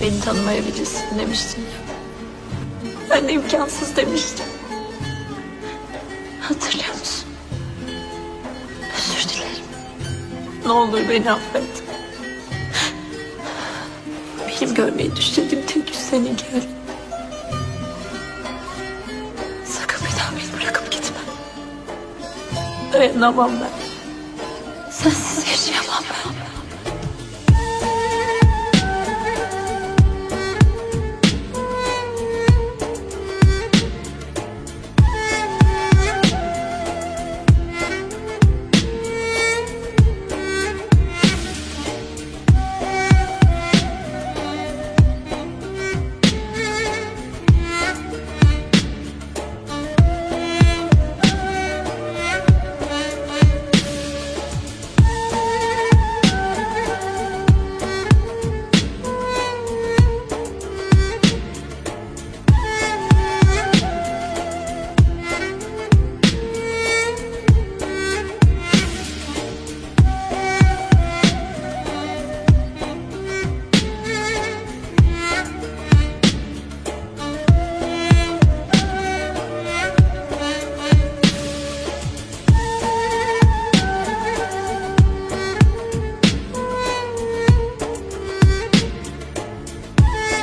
Beni tanımayabilirsin demiştin. Ben de imkansız demiştim. Hatırlıyor musun? Özür dilerim. Ne olur beni affet. Benim görmeyi düşlediğim tek yüz senin gel. Sakın bir daha beni bırakıp gitme. Dayanamam ben. Sensiz yaşayamam ben.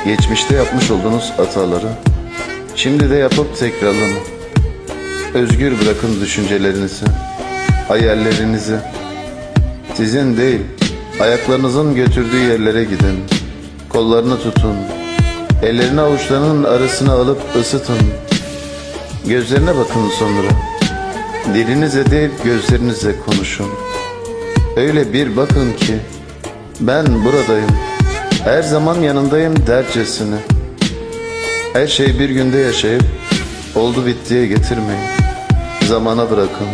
Geçmişte yapmış olduğunuz hataları şimdi de yapıp tekrarlama. Özgür bırakın düşüncelerinizi, hayallerinizi. Sizin değil, ayaklarınızın götürdüğü yerlere gidin. Kollarını tutun. Ellerini avuçlarının arasına alıp ısıtın. Gözlerine bakın sonra. Dilinizle değil gözlerinizle konuşun. Öyle bir bakın ki ben buradayım. Her zaman yanındayım dercesine. Her şey bir günde yaşayıp oldu bittiye getirmeyin. Zamana bırakın.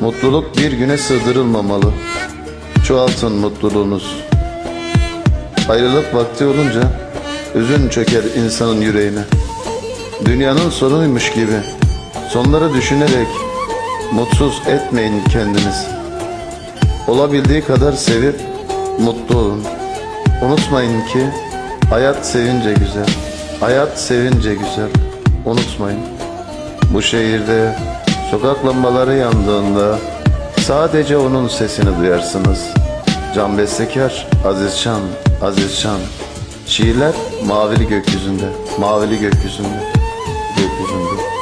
Mutluluk bir güne sığdırılmamalı. Çoğaltın mutluluğunuz. Ayrılık vakti olunca üzün çöker insanın yüreğine. Dünyanın sonuymuş gibi sonları düşünerek mutsuz etmeyin kendiniz. Olabildiği kadar sevip mutlu olun. Unutmayın ki hayat sevince güzel. Hayat sevince güzel. Unutmayın. Bu şehirde sokak lambaları yandığında sadece onun sesini duyarsınız. Can Bestekar, Aziz Şan, Aziz Şan. Şiirler mavili gökyüzünde, mavili gökyüzünde, gökyüzünde.